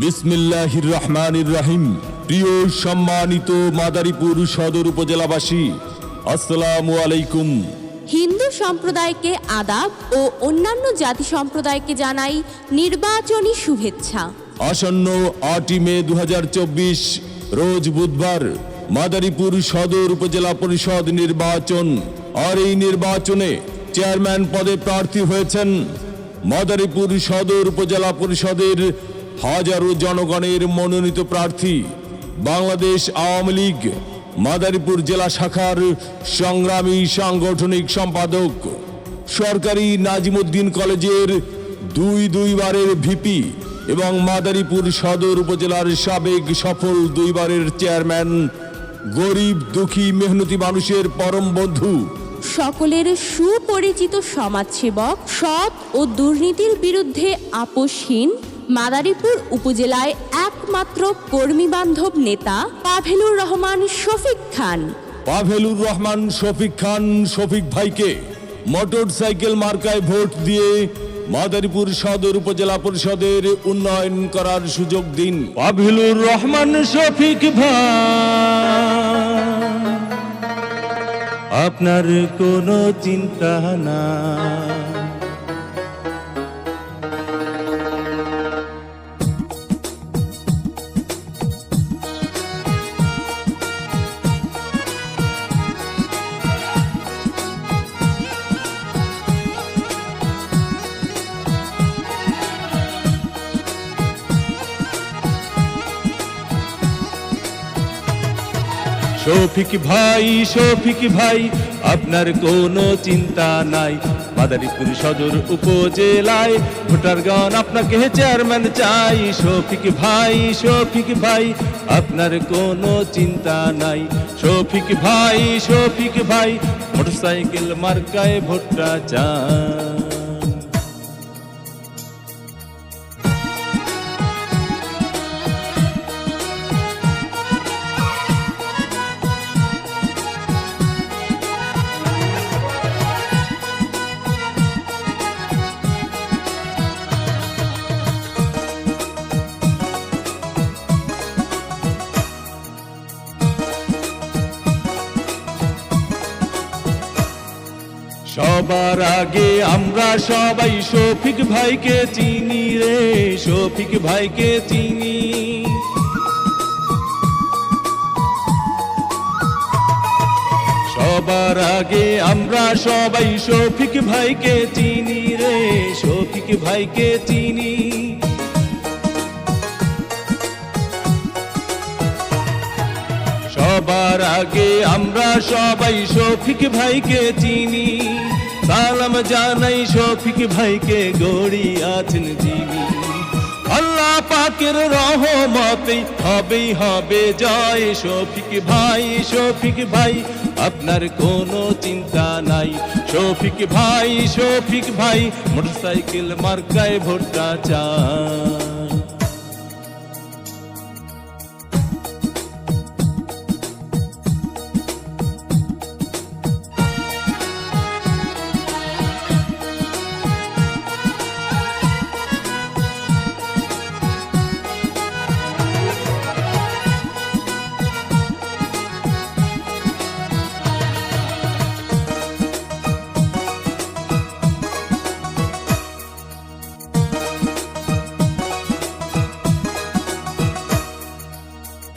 বিসমিল্লাহির রহমানির রহিম প্রিয় সম্মানিত মাদারীপুর সদর উপজেলাবাসী আসসালামু আলাইকুম। হিন্দু সম্প্রদায়কে আদাব ও অন্যান্য জাতি সম্প্রদায়কে জানাই নির্বাচনী শুভেচ্ছা। আসন্ন আটই মে দুহাজার চব্বিশ রোজ বুধবার মাদারীপুর সদর উপজেলা পরিষদ নির্বাচন। আর এই নির্বাচনে চেয়ারম্যান পদে প্রার্থী হয়েছেন মাদারীপুর সদর উপজেলা পরিষদের হাজারো জনগণের মনোনীত প্রার্থী বাংলাদেশ আওয়ামী লীগ, মাদারীপুর জেলা শাখার সংগ্রামী সাংগঠনিক সম্পাদক, সরকারি নাজিমুদ্দিন কলেজের দুই দুইবারের ভিপি এবং মাদারীপুর সদর উপজেলার সাবেক সফল দুইবারের চেয়ারম্যান, গরিব দুঃখী মেহনতি মানুষের পরম বন্ধু। সকলের সুপরিচিত সমাজসেবক, সৎ ও দুর্নীতির বিরুদ্ধে আপোষহীন মাদারীপুর উপজেলায় একমাত্র কর্মী বান্ধব নেতা পাভেলুর রহমান শফিক খান। পাভেলুর রহমান শফিক খান শফিক ভাইকে মোটর সাইকেল মার্কায় ভোট দিয়ে মাদারীপুর সদর উপজেলা পরিষদের উন্নয়ন করার সুযোগ দিন। পাভিলুর রহমান শফিক ভাই আপনার কোনো চিন্তা না শফিক ভাই শফিক ভাই, আপনার কোনো চিন্তা নাই। মাদারীপুর সদর উপজেলায় ভোটারগণ আপনাকে চেয়ারম্যান চাই। শফিক ভাই শফিক ভাই, আপনার কোনো চিন্তা নাই। শফিক ভাই শফিক ভাই, মোটরসাইকেল মার্কায় ভোটটা চান। সবার আগে আমরা সবাই শফিক ভাইকে চিনি রে, শফিক ভাইকে চিনি। সবার আগে আমরা সবাই শফিক ভাইকে চিনি রে, শফিক ভাইকে চিনি। সবার আগে আমরা সবাই শফিক ভাইকে চিনি। সালাম জানাই শফিক ভাইকে গড়ি আছেন যিনি। আল্লাহ পাকের রহমতে হবেই হবে জয় শফিক ভাই শফিক ভাই, আপনার কোনো চিন্তা নাই। শফিক ভাই শফিক ভাই, মোটরসাইকেল মার্কায় ভোটটা চায়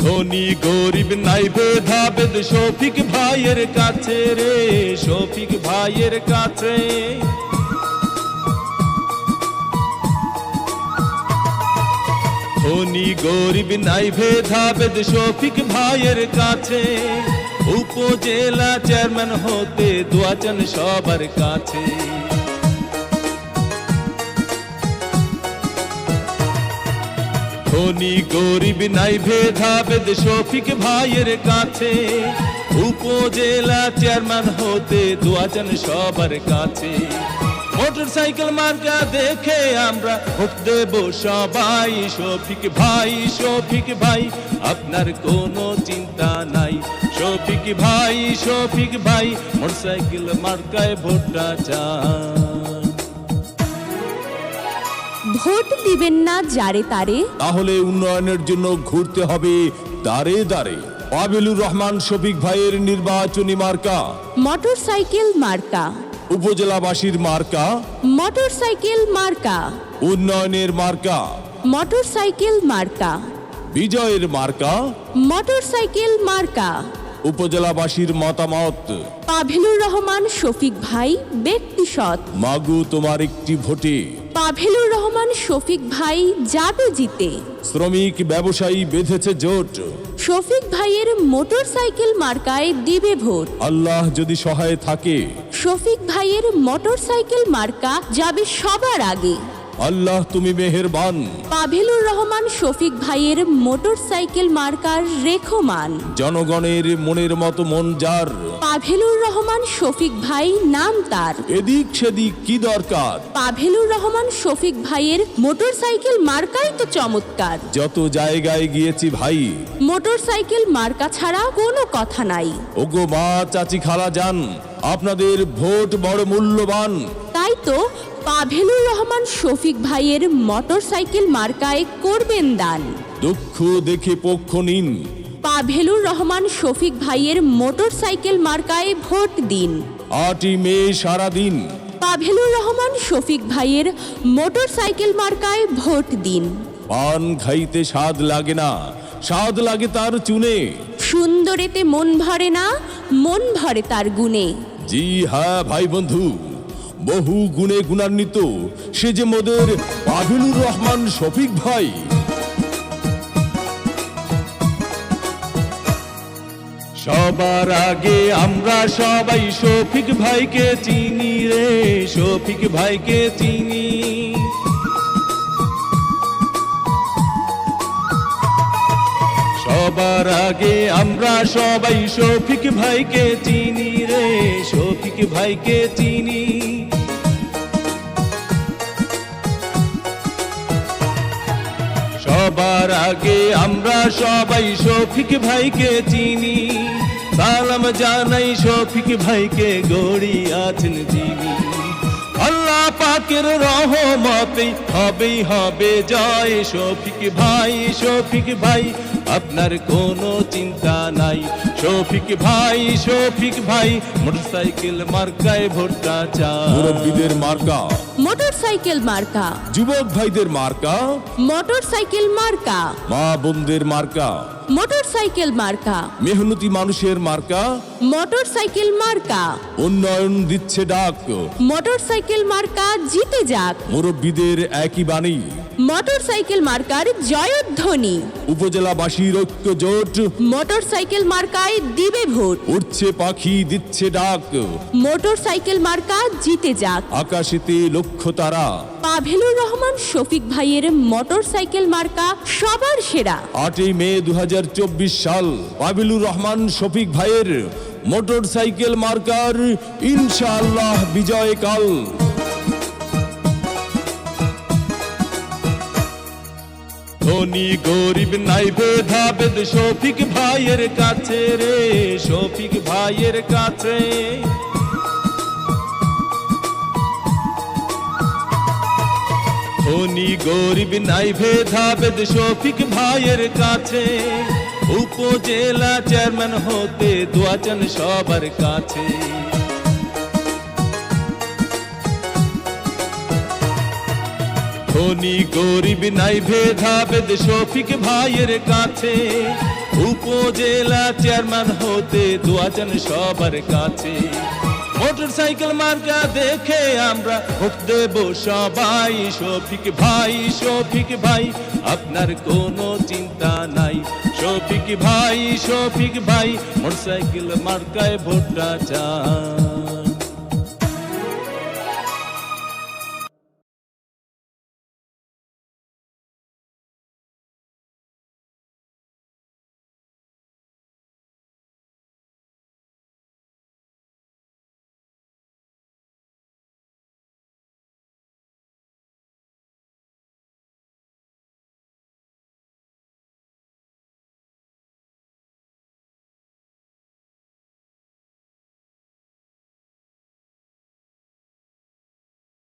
ধনী গরিব নাই ভেদাভেদ শফিক ভাইয়ের কাছে রে, শফিক ভাইয়ের কাছে। ধনী গরিব নাই ভেদাভেদ শফিক ভাইয়ের কাছে। উপজেলা চেয়ারম্যান হতে দোয়াচন সবার কাছে। ধনী গরিব নাই ভেদাভেদ, শফিক ভাইয়ের কাছে। উপজেলা চেয়ারম্যান হতে দুয়াজন সবার কাছে। মোটর সাইকেল মার্কা দেখে আমরা ভোট দেব সবাই। শফিক ভাই শফিক ভাই, আপনার কোনো চিন্তা নাই। শফিক ভাই শফিক ভাই মোটর সাইকেল মার্কায় ভোটটা চান। ভোট দিবেন না যারে তারে। তাহলে উন্নয়নের জন্য ঘুরতে হবে দাঁড়ে দাঁড়ে আবিলুর রহমান শফিক ভাইয়ের নির্বাচনী মার্কা। মোটরসাইকেল মার্কা। উপজেলাবাসীর মার্কা। মোটরসাইকেল মার্কা। উন্নয়নের মার্কা। মোটরসাইকেল মার্কা। বিজয়ের মার্কা। মোটরসাইকেল মার্কা। উপজেলাবাসীর মতামত। পাভেলুর রহমান শফিক ভাই ব্যক্তি সৎ। মাগু তোমার একটি ভোটে। পাভেলুর রহমান শফিক ভাই যাবে জিতে। শ্রমিক ব্যবসায়ী বেঁধেছে জোট। শফিক ভাইয়ের মোটরসাইকেল মার্কায় দিবে ভোট। আল্লাহ যদি সহায় থাকে। শফিক ভাইয়ের মোটরসাইকেল মার্কা যাবে সবার আগে। আল্লাহ তুমি মেহেরবান। পাভেলুর রহমান শফিক ভাইয়ের মোটরসাইকেল মার্কার রেখমান। জনগণের মনের মতো মন যার। পাভেলুর রহমান শফিক ভাই নাম তার। এদিক সেদিক কি দরকার? পাভেলুর রহমান শফিক ভাইয়ের মোটরসাইকেল মার্কাই তো চমৎকার। যত জায়গায় গিয়েছি ভাই। মোটরসাইকেল মার্কা ছাড়া কোনো কথা নাই। ওগো মা চাচি খালা যান। আপনাদের ভোট বড় মূল্যবান। তাই তো পাভেলুর রহমান শফিক ভাইয়ের মোটরসাইকেল মার্কায় করবেন দান। দুঃখ দেখে পক্ষ নিন। পাভেলুর রহমান শফিক ভাইয়ের মোটরসাইকেল মার্কায় ভোট দিন। আটই মে সারাদিন পাভেলুর রহমান শফিক ভাইয়ের মোটরসাইকেল মার্কায় ভোট দিন। পান খাইতে স্বাদ লাগে না। স্বাদ লাগে তার চুনে। সুন্দরেতে মন ভরে না মন ভরে তার গুণে। জি হ্যাঁ ভাই বন্ধু। বহু গুণে গুণান্বিত। সে যে মোদের আবিলুর রহমান শফিক ভাই। সবার আগে আমরা সবাই শফিক ভাইকে চিনি রে, শফিক ভাইকে চিনি। সবার আগে আমরা সবাই শফিক ভাইকে চিনি রে, শফিক ভাইকে চিনি। সবার আগে আমরা সবাই শফিক ভাইকে চিনি। সালাম জানাই শফিক ভাইকে, গড়ি আছেন যিনি। আল্লাহ পাকের রহমতে হবেই হবে জয় শফিক ভাই শফিক ভাই। আপনার কোনো চিন্তা নাই। শফিক ভাই শফিক ভাই মোটরসাইকেল মার্কায় ভোটটা মুরব্বীদের মার্কা। মোটরসাইকেল মার্কা। যুবক ভাইদের মার্কা। মোটরসাইকেল মার্কা। মা বোনদের মার্কা। মোটরসাইকেল মার্কা। মেহনতি মানুষের মার্কা। মোটরসাইকেল মার্কা। উন্নয়ন দিচ্ছে ডাক। মোটরসাইকেল মার্কা জিতে যাক। মুরব্বীদের একই বাণী। মোটরসাইকেল মার্কার জয়ধ্বনি। উপজেলাবাসীর ঐক্য জোট। মোটরসাইকেল মার্কায় দিবে ভোট। উঠছে পাখি দিচ্ছে ডাক। মোটরসাইকেল মার্কা জিতে যাক। আকাশেতে লক্ষ্য তারা। পাভেলুর রহমান শফিক ভাইয়ের মোটরসাইকেল মার্কা সবার সেরা। আটই মে দু হাজার চব্বিশ সাল পাবিলুর রহমান শফিক ভাইয়ের মোটর সাইকেল মার্কার ইনশাআল্লাহ বিজয় কাল ধনী গরিব নাই ভেদাভেদ শফিক ভাইয়ের কাছে রে, শফিক ভাইয়ের কাছে। ধনী গরিব নাই ভেদাভেদ শফিক ভাইয়ের কাছে। উপজেলা চেয়ারম্যান হতে দোয়াচন সবার কাছে। ধনী গরিব নাই ভেদাভেদ, শফিক ভাইয়ের কাছে। উপজেলা চেয়ারম্যান হতে দোয়াচন সবার কাছে। মোটর সাইকেল মার্কা দেখে আমরা ভোট দেব সবাই। শফিক ভাই শফিক ভাই, আপনার কোনো চিন্তা নাই। শফিক ভাই শফিক ভাই মোটর সাইকেল মার্কায় ভোটটা চাই